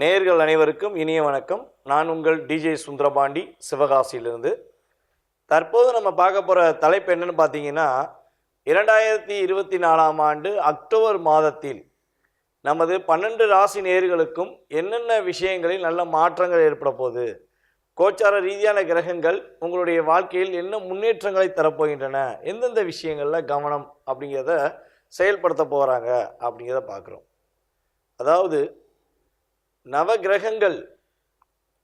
நேர்கள் அனைவருக்கும் இனிய வணக்கம். நான் உங்கள் டிஜே சுந்தரபாண்டி சிவகாசியிலிருந்து. தற்போது நம்ம பார்க்க போகிற தலைப்பு என்னன்னு பார்த்தீங்கன்னா இரண்டாயிரத்தி இருபத்தி நாலாம் ஆண்டு அக்டோபர் மாதத்தில் நமது பன்னெண்டு ராசி நேர்களுக்கும் என்னென்ன விஷயங்களில் நல்ல மாற்றங்கள் ஏற்பட போகுது கோச்சார ரீதியான கிரகங்கள் உங்களுடைய வாழ்க்கையில் என்ன முன்னேற்றங்களை தரப்போகின்றன எந்தெந்த விஷயங்களில் கவனம் அப்படிங்கிறத செயல்படுத்த போகிறாங்க அப்படிங்கிறத பார்க்குறோம். அதாவது நவ கிரகங்கள்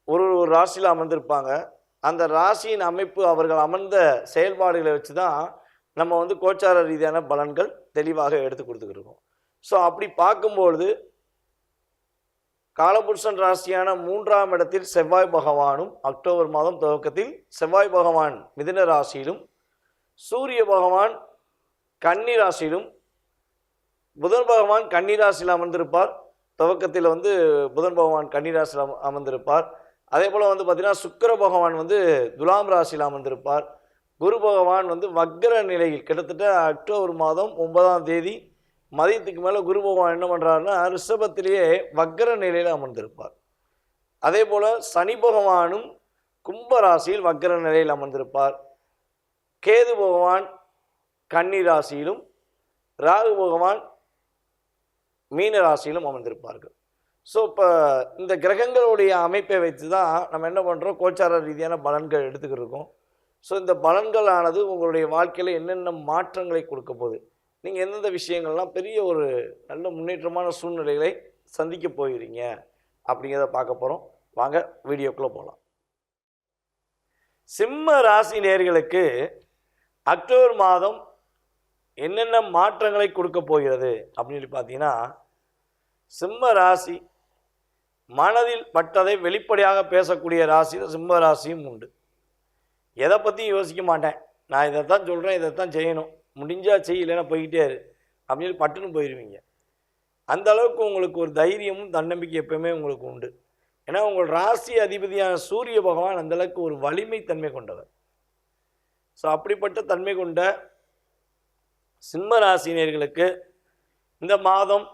ஒரு ஒரு ராசியில் அமர்ந்திருப்பாங்க. அந்த ராசியின் அமைப்பு அவர்கள் அமர்ந்த செயல்பாடுகளை வச்சு தான் நம்ம வந்து கோச்சார ரீதியான பலன்கள் தெளிவாக எடுத்து கொடுத்துக்கிருக்கோம் ஸோ அப்படி பார்க்கும்பொழுது காலபுருஷன் ராசியான மூன்றாம் இடத்தில் செவ்வாய் பகவானும் அக்டோபர் மாதம் துவக்கத்தில் செவ்வாய் பகவான் மிதுன ராசியிலும் சூரிய பகவான் கன்னி ராசியிலும் புதன் பகவான் கன்னி ராசியில் அமர்ந்திருப்பார். துவக்கத்தில் வந்து புதன் பகவான் கன்னி ராசியில் அமர்ந்திருப்பார். அதே போல் வந்து பார்த்திங்கன்னா சுக்கர பகவான் வந்து துலாம் ராசியில் அமர்ந்திருப்பார். குரு பகவான் வந்து வக்ர நிலையில் கிட்டத்தட்ட அக்டோபர் மாதம் ஒன்பதாம் தேதி மதியத்துக்கு மேலே குரு பகவான் என்ன பண்ணுறாருன்னா ரிஷபத்திலேயே வக்ர நிலையில் அமர்ந்திருப்பார். அதே போல் சனி பகவானும் கும்ப ராசியில் வக்ர நிலையில் அமர்ந்திருப்பார். கேது பகவான் கன்னி ராசியிலும் ராகு பகவான் மீன ராசியிலும் அமர்ந்திருப்பார்கள். ஸோ இப்போ இந்த கிரகங்களுடைய அமைப்பை வைத்து தான் நம்ம என்ன பண்ணுறோம் கோச்சார ரீதியான பலன்கள் எடுத்துக்கிட்டு இருக்கோம். ஸோ இந்த பலன்களானது உங்களுடைய வாழ்க்கையில் என்னென்ன மாற்றங்களை கொடுக்க போகுது? நீங்கள் எந்தெந்த விஷயங்கள்லாம் பெரிய ஒரு நல்ல முன்னேற்றமான சூழ்நிலைகளை சந்திக்க போகிறீங்க? அப்படிங்கிறத பார்க்க போகிறோம் வாங்க வீடியோக்குள்ளே போகலாம் சிம்ம ராசி நேர்களுக்கு அக்டோபர் மாதம் என்னென்ன மாற்றங்களை கொடுக்க போகிறது? அப்படின்னு சொல்லி பார்த்தீங்கன்னா சிம்ம ராசி. மனதில் பட்டதை வெளிப்படையாக பேசக்கூடிய ராசியில் சிம்ம ராசியும் உண்டு. எதை பற்றியும் யோசிக்க மாட்டேன். நான் இதை தான் சொல்கிறேன் இதை தான் செய்யணும் முடிஞ்சால் செய்யலைன்னா போய்கிட்டே இரு. அப்படின்னு பட்டுன்னு போயிடுவீங்க அந்த அளவுக்கு உங்களுக்கு ஒரு தைரியமும் தன்னம்பிக்கை எப்பவுமே உங்களுக்கு உண்டு. ஏன்னா உங்கள் ராசி அதிபதியான சூரிய பகவான் அந்தளவுக்கு ஒரு வலிமை தன்மை கொண்டவர். ஸோ அப்படிப்பட்ட தன்மை கொண்ட சிம்ம ராசினியர்களுக்கு இந்த மாதம்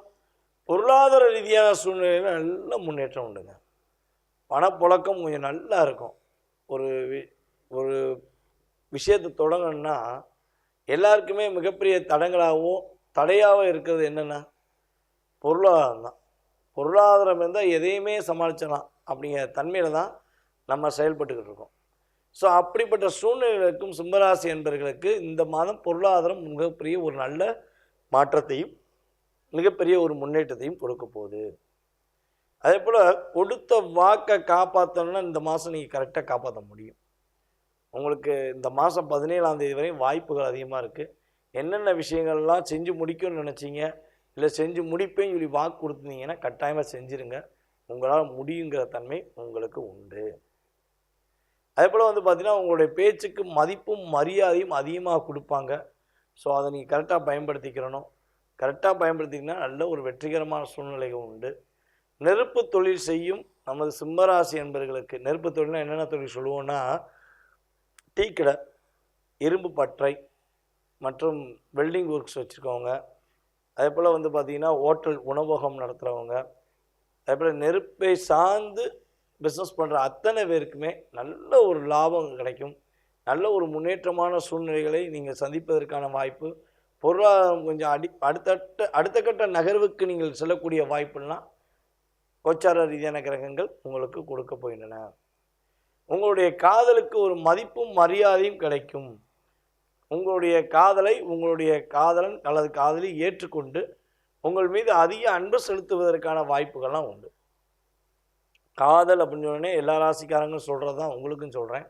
பொருளாதார ரீதியான சூழ்நிலையில் நல்ல முன்னேற்றம் உண்டுங்க. பணப்புழக்கம் கொஞ்சம் நல்லா இருக்கும். ஒரு வி- ஒரு விஷயத்தை தொடங்கணும்னா எல்லாருக்குமே மிகப்பெரிய தடங்களாகவும் தடையாகவும் இருக்கிறது என்னென்னா பொருளாதாரம் தான். பொருளாதாரம் இருந்தால் எதையுமே சமாளிச்சிடலாம் அப்படிங்கிற தன்மையில் தான் நம்ம செயல்பட்டுக்கிட்டு இருக்கோம். ஸோ அப்படிப்பட்ட சூழ்நிலைகளுக்கும் சிம்மராசி என்பவர்களுக்கு இந்த மாதம் பொருளாதாரம் மிகப்பெரிய ஒரு நல்ல மாற்றத்தையும் மிகப்பெரிய ஒரு முன்னேற்றத்தையும் கொடுக்க போகுது. அதே போல் கொடுத்த வாக்கை காப்பாற்றணும்னா இந்த மாதம் நீங்கள் கரெக்டாக காப்பாற்ற முடியும். உங்களுக்கு இந்த மாதம் பதினேழாம் தேதி வரையும் வாய்ப்புகள் அதிகமாக இருக்குது என்னென்ன விஷயங்கள்லாம் செஞ்சு முடிக்கும்னு நினச்சிங்க இல்லை செஞ்சு முடிப்பேன்னு சொல்லி வாக்கு கொடுத்துருந்தீங்கன்னா கட்டாயமாக செஞ்சுருங்க. உங்களால் முடியுங்கிற தன்மை உங்களுக்கு உண்டு. அதே போல் வந்து பார்த்திங்கன்னா உங்களுடைய பேச்சுக்கு மதிப்பும் மரியாதையும் அதிகமாக கொடுப்பாங்க. ஸோ அதை நீங்கள் கரெக்டாக பயன்படுத்திக்கிறணும். கரெக்டாக பயன்படுத்திங்கன்னா நல்ல ஒரு வெற்றிகரமான சூழ்நிலைகள் உண்டு. நெருப்பு தொழில் செய்யும் நமது சிம்மராசி என்பவர்களுக்கு நெருப்பு தொழில்னா என்னென்ன தொழில் சொல்லுவோன்னா டீ கடை இரும்பு பற்றை மற்றும் வெல்டிங் ஒர்க்ஸ் வச்சுருக்கவங்க. அதே போல் வந்து பார்த்திங்கன்னா ஹோட்டல் உணவகம் நடத்துகிறவங்க அதே போல் நெருப்பை சார்ந்து பிஸ்னஸ் பண்ணுற அத்தனை பேருக்குமே நல்ல ஒரு லாபம் கிடைக்கும். நல்ல ஒரு முன்னேற்றமான சூழ்நிலைகளை நீங்கள் சந்திப்பதற்கான வாய்ப்பு பொருளாதாரம் கொஞ்சம் அடி அடுத்தட்ட அடுத்த கட்ட நகர்வுக்கு நீங்கள் செல்லக்கூடிய வாய்ப்புலாம் கோச்சார ரீதியான கிரகங்கள் உங்களுக்கு கொடுக்க போகின்றன. உங்களுடைய காதலுக்கு ஒரு மதிப்பும் மரியாதையும் கிடைக்கும். உங்களுடைய காதலை உங்களுடைய காதலன் அல்லது காதலி ஏற்றுக்கொண்டு உங்கள் மீது அதிக அன்பு செலுத்துவதற்கான வாய்ப்புகள்லாம் உண்டு. காதல் அப்படின்னு சொன்னே எல்லா ராசிக்காரங்களும் சொல்கிறது தான் உங்களுக்கும் சொல்கிறேன்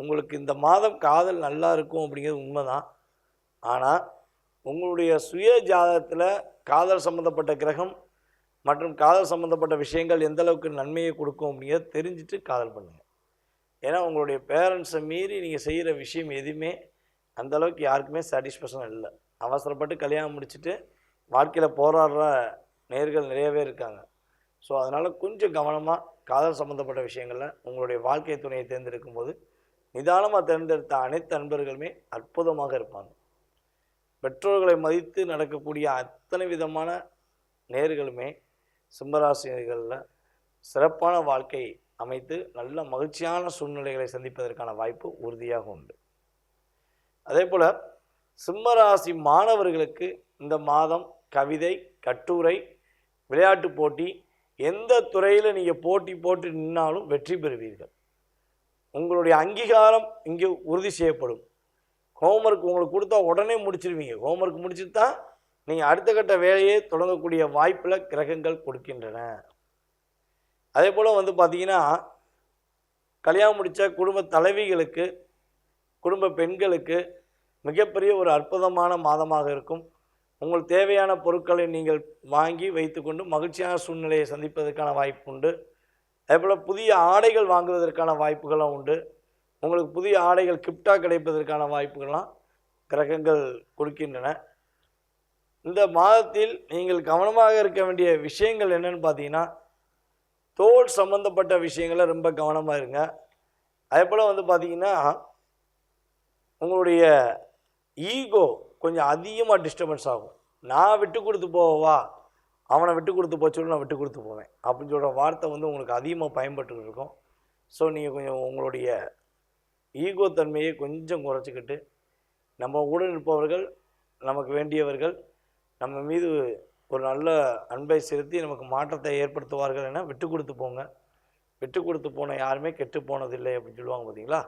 உங்களுக்கு இந்த மாதம் காதல் நல்லா இருக்கும் அப்படிங்கிறது உண்மைதான். ஆனால் உங்களுடைய சுய ஜாதகத்தில் காதல் சம்மந்தப்பட்ட கிரகம் மற்றும் காதல் சம்மந்தப்பட்ட விஷயங்கள் எந்த அளவுக்கு நன்மையை கொடுக்கும் அப்படிங்கிறத தெரிஞ்சுட்டு காதல் பண்ணுங்கள் ஏன்னா உங்களுடைய பேரண்ட்ஸை மீறி நீங்கள் செய்கிற விஷயம் எதுவுமே அந்த அளவுக்கு யாருக்குமே சாட்டிஸ்ஃபேக்ஷன் இல்லை. அவசரப்பட்டு கல்யாணம் முடிச்சுட்டு வாழ்க்கையில் போராடுற நேர்கள் நிறையவே இருக்காங்க. ஸோ அதனால் கொஞ்சம் கவனமாக காதல் சம்மந்தப்பட்ட விஷயங்களில் உங்களுடைய வாழ்க்கை துணையை தேர்ந்தெடுக்கும் போது நிதானமாக தேர்ந்தெடுத்த அனைத்து நண்பர்களுமே அற்புதமாக இருப்பாங்க. பெற்றோர்களை மதித்து நடக்கக்கூடிய அத்தனை விதமான நேர்களுமே சிம்மராசினிகளில் சிறப்பான வாழ்க்கை அமைத்து நல்ல மகிழ்ச்சியான சூழ்நிலைகளை சந்திப்பதற்கான வாய்ப்பு உறுதியாக உண்டு. அதே போல் சிம்மராசி மாணவர்களுக்கு இந்த மாதம் கவிதை கட்டுரை விளையாட்டு போட்டி எந்த துறையில் நீங்கள் போட்டி போட்டு நின்னாலும் வெற்றி பெறுவீர்கள். உங்களுடைய அங்கீகாரம் இங்கே உறுதி செய்யப்படும். ஹோம்ஒர்க் உங்களுக்கு கொடுத்தா உடனே முடிச்சிருவீங்க. ஹோம்ஒர்க் முடிச்சுட்டு தான் நீங்கள் அடுத்த கட்ட வேலையை தொடங்கக்கூடிய வாய்ப்பில் கிரகங்கள் கொடுக்கின்றன. அதே போல் வந்து பார்த்தீங்கன்னா கல்யாணம் முடித்த குடும்ப தலைவிகளுக்கு குடும்ப பெண்களுக்கு மிகப்பெரிய ஒரு அற்புதமான மாதமாக இருக்கும். உங்களுக்கு தேவையான பொருட்களை நீங்கள் வாங்கி வைத்துக்கொண்டு மகிழ்ச்சியான சூழ்நிலையை சந்திப்பதற்கான வாய்ப்பு உண்டு. அதேபோல் புதிய ஆடைகள் வாங்குவதற்கான வாய்ப்புகளும் உண்டு. உங்களுக்கு புதிய ஆடைகள் கிப்டாக கிடைப்பதற்கான வாய்ப்புகள்லாம் கிரகங்கள் கொடுக்கின்றன. இந்த மாதத்தில் நீங்கள் கவனமாக இருக்க வேண்டிய விஷயங்கள் என்னன்னு பார்த்தீங்கன்னா தோல் சம்பந்தப்பட்ட விஷயங்கள ரொம்ப கவனமாக இருங்க. அதே போல் வந்து பார்த்திங்கன்னா உங்களுடைய ஈகோ கொஞ்சம் அதிகமாக டிஸ்டர்பன்ஸ் ஆகும். நான் விட்டு கொடுத்து போவா அவனை விட்டு கொடுத்து போச்சு நான் விட்டு கொடுத்து போவேன். அப்படின்னு சொல்கிற வார்த்தை வந்து உங்களுக்கு அதிகமாக பயன்பட்டு இருக்கும். ஸோ நீங்கள் கொஞ்சம் உங்களுடைய ஈகோ தன்மையை கொஞ்சம் குறைச்சிக்கிட்டு நம்ம உடன் இருப்பவர்கள் நமக்கு வேண்டியவர்கள் நம்ம மீது ஒரு நல்ல அன்பை செலுத்தி நமக்கு மாற்றத்தை ஏற்படுத்துவார்கள் என விட்டு கொடுத்து போங்க. விட்டு கொடுத்து போன யாருமே கெட்டு போனதில்லை அப்படின்னு சொல்லுவாங்க பார்த்தீங்களா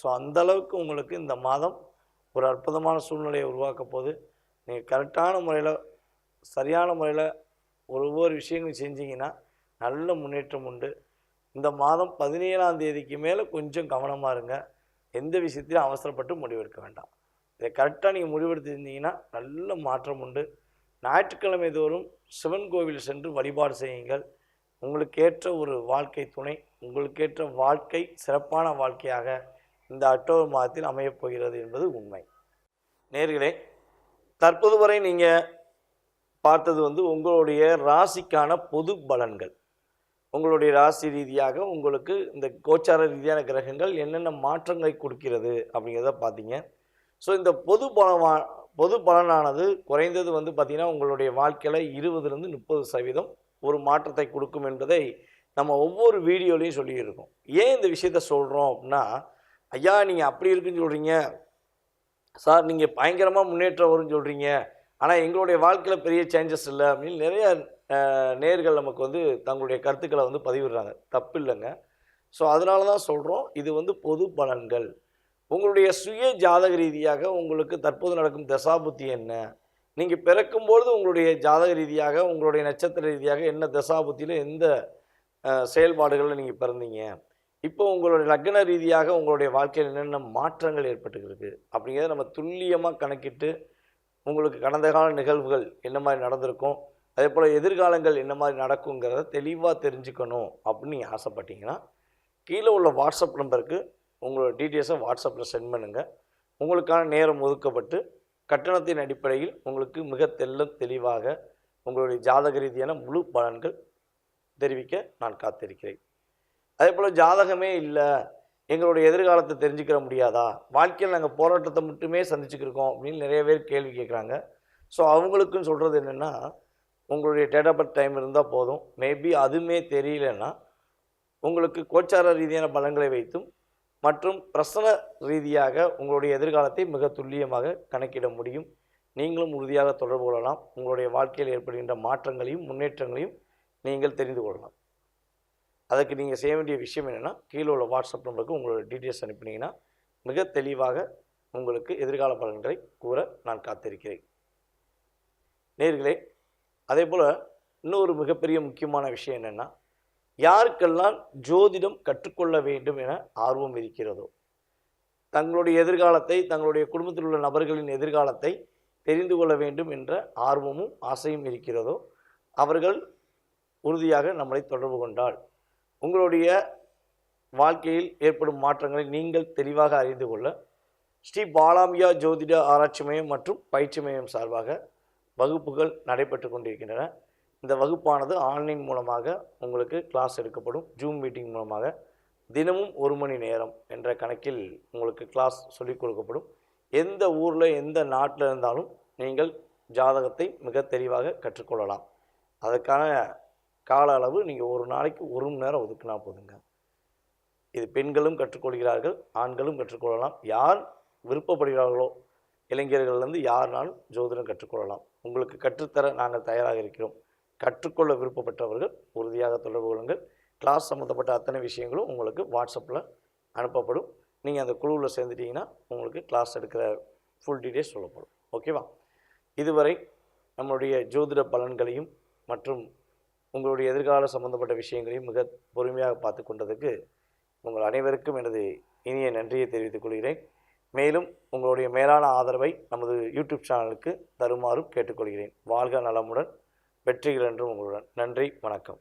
ஸோ அந்த அளவுக்கு உங்களுக்கு இந்த மாதம் ஒரு அற்புதமான சூழ்நிலையை உருவாக்க போது நீங்கள் கரெக்டான முறையில் சரியான முறையில் ஒவ்வொரு விஷயங்களும் செஞ்சீங்கன்னா நல்ல முன்னேற்றம் உண்டு. இந்த மாதம் பதினேழாம் தேதிக்கு மேலே கொஞ்சம் கவனமாக இருங்க. எந்த விஷயத்திலும் அவசரப்பட்டு முடிவெடுக்க வேண்டாம். இதை கரெக்டாக நீங்கள் முடிவெடுத்திருந்தீங்கன்னா நல்ல மாற்றம் உண்டு. ஞாயிற்றுக்கிழமை தோறும் சிவன் கோவில் சென்று வழிபாடு செய்யுங்கள். உங்களுக்கேற்ற ஒரு வாழ்க்கை துணை உங்களுக்கேற்ற வாழ்க்கை சிறப்பான வாழ்க்கையாக இந்த அக்டோபர் மாதத்தில் அமையப் போகிறது என்பது உண்மை. நேர்களே தற்போது வரை நீங்கள் பார்த்தது வந்து உங்களுடைய ராசிக்கான பொது பலன்கள். உங்களுடைய ராசி ரீதியாக உங்களுக்கு இந்த கோச்சார ரீதியான கிரகங்கள் என்னென்ன மாற்றங்களை கொடுக்கிறது அப்படிங்கிறத பார்த்தீங்க. ஸோ இந்த பொது பலமா பொது பலனானது குறைந்தது வந்து பார்த்திங்கன்னா உங்களுடைய வாழ்க்கையில் இருபதுலேருந்து முப்பது சதவீதம் ஒரு மாற்றத்தை கொடுக்கும் என்பதை நம்ம ஒவ்வொரு வீடியோலையும் சொல்லியிருக்கோம். ஏன் இந்த விஷயத்த சொல்கிறோம் அப்படின்னா ஐயா நீங்கள் அப்படி இருக்குன்னு சொல்கிறீங்க சார் நீங்கள் பயங்கரமாக முன்னேற்றம் வரும்னு சொல்கிறீங்க ஆனால் எங்களுடைய வாழ்க்கையில் பெரிய சேஞ்சஸ் இல்லை. அப்படின்னு நிறைய நேர்கள் நமக்கு வந்து தங்களுடைய கருத்துக்களை வந்து பதிவிடுறாங்க. தப்பு இல்லைங்க ஸோ அதனால தான் சொல்கிறோம் இது வந்து பொது பலன்கள். உங்களுடைய சுய ஜாதக ரீதியாக உங்களுக்கு தற்போது நடக்கும் தசாபுத்தி என்ன? நீங்கள் பிறக்கும்பொழுது உங்களுடைய ஜாதக ரீதியாக உங்களுடைய நட்சத்திர ரீதியாக என்ன தசாபுத்தியில் எந்த செயல்பாடுகளில் நீங்கள் பிறந்தீங்க? இப்போ உங்களுடைய லக்ன ரீதியாக உங்களுடைய வாழ்க்கையில் என்னென்ன மாற்றங்கள் ஏற்பட்டுருக்கு அப்படிங்கிறத நம்ம துல்லியமாக கணக்கிட்டு உங்களுக்கு கடந்த கால நிகழ்வுகள் என்ன மாதிரி நடந்திருக்கும்? அதே போல் எதிர்காலங்கள் என்ன மாதிரி நடக்குங்கிறத தெளிவாக தெரிஞ்சுக்கணும் அப்படின்னு நீங்கள் ஆசைப்பட்டீங்கன்னா கீழே உள்ள வாட்ஸ்அப் நம்பருக்கு உங்களோட டீட்டெயில்ஸை வாட்ஸ்அப்பில் சென்ட் பண்ணுங்கள் உங்களுக்கான நேரம் ஒதுக்கப்பட்டு கட்டணத்தின் அடிப்படையில் உங்களுக்கு மிக தெல்ல தெளிவாக உங்களுடைய ஜாதக ரீதியான முழு பலன்கள் தெரிவிக்க நான் காத்திருக்கிறேன். அதே போல் ஜாதகமே இல்லை எங்களுடைய எதிர்காலத்தை தெரிஞ்சுக்கிற முடியாதா? வாழ்க்கையில் நாங்கள் போராட்டத்தை மட்டுமே சந்திச்சுக்கிருக்கோம் அப்படின்னு நிறைய பேர் கேள்வி கேட்குறாங்க. ஸோ அவங்களுக்குன்னு சொல்கிறது என்னென்னா உங்களுடைய டேட் ஆஃப் பர்த் டைம் இருந்தால் போதும். மேபி அதுவுமே தெரியலன்னா உங்களுக்கு கோச்சார ரீதியான பலன்களை வைத்தும் மற்றும் பிரசன ரீதியாக உங்களுடைய எதிர்காலத்தை மிக துல்லியமாக கணக்கிட முடியும். நீங்களும் உறுதியாக தொடர்பு கொள்ளலாம். உங்களுடைய வாழ்க்கையில் ஏற்படுகின்ற மாற்றங்களையும் முன்னேற்றங்களையும் நீங்கள் தெரிந்து கொள்ளலாம். அதுக்கு நீங்கள் செய்ய வேண்டிய விஷயம் என்னென்னா கீழே உள்ள வாட்ஸ்அப் நம்பருக்கு உங்களோட டீட்டெயில்ஸ் அனுப்பினீங்கன்னா மிக தெளிவாக உங்களுக்கு எதிர்கால பலன்களை கூற நான் காத்திருக்கிறேன். நேர்களே அதே போல் இன்னொரு மிகப்பெரிய முக்கியமான விஷயம் என்னென்னா யாருக்கெல்லாம் ஜோதிடம் கற்றுக்கொள்ள வேண்டும் என ஆர்வம் இருக்கிறதோ தங்களுடைய எதிர்காலத்தை தங்களுடைய குடும்பத்தில் உள்ள நபர்களின் எதிர்காலத்தை தெரிந்து கொள்ள வேண்டும் என்ற ஆர்வமும் ஆசையும் இருக்கிறதோ அவர்கள் உறுதியாக நம்மளை தொடர்பு கொண்டால் உங்களுடைய வாழ்க்கையில் ஏற்படும் மாற்றங்களை நீங்கள் தெளிவாக அறிந்து கொள்ள ஸ்ரீ பாலாம்பியா ஜோதிட ஆராய்ச்சி மையம் மற்றும் பயிற்சி மையம் சார்பாக வகுப்புகள் நடைபெற்று கொண்டிருக்கின்றன. இந்த வகுப்பானது ஆன்லைன் மூலமாக உங்களுக்கு கிளாஸ் எடுக்கப்படும். ஜூம் மீட்டிங் மூலமாக தினமும் ஒரு மணி நேரம் என்ற கணக்கில் உங்களுக்கு கிளாஸ் சொல்லிக் கொடுக்கப்படும். எந்த ஊரில் எந்த நாட்டில் இருந்தாலும் நீங்கள் ஜாதகத்தை மிக தெளிவாக கற்றுக்கொள்ளலாம். அதற்கான கால அளவு நீங்கள் ஒரு நாளைக்கு ஒரு மணி நேரம் ஒதுக்குனா போதுங்க. இது பெண்களும் கற்றுக்கொள்கிறார்கள் ஆண்களும் கற்றுக்கொள்ளலாம். யார் விருப்பப்படுகிறார்களோ இளைஞர்கள்லேருந்து யாருனாலும் ஜோதிடம் கற்றுக்கொள்ளலாம். உங்களுக்கு கற்றுத்தர நாங்கள் தயாராக இருக்கிறோம். கற்றுக்கொள்ள விருப்பப்பட்டவர்கள் உறுதியாக தொடர்பு கொள்ளுங்கள். கிளாஸ் சம்மந்தப்பட்ட அத்தனை விஷயங்களும் உங்களுக்கு வாட்ஸ்அப்பில் அனுப்பப்படும். நீங்கள் அந்த குழுவில் சேர்ந்துட்டிங்கன்னா உங்களுக்கு கிளாஸ் எடுக்கிற ஃபுல் டீட்டெயில்ஸ் சொல்லப்படும். ஓகேவா இதுவரை நம்மளுடைய ஜோதிட பலன்களையும் மற்றும் உங்களுடைய எதிர்கால சம்பந்தப்பட்ட விஷயங்களையும் மிக பொறுமையாக பார்த்து கொண்டதுக்கு உங்கள் அனைவருக்கும் எனது இனிய நன்றியை தெரிவித்துக் கொள்கிறேன். மேலும் உங்களுடைய மேலான ஆதரவை நமது யூடியூப் சேனலுக்கு தருமாறும் கேட்டுக்கொள்கிறேன். வாழ்க நலமுடன் வெற்றிகள் என்றும் உங்களுடன். நன்றி வணக்கம்.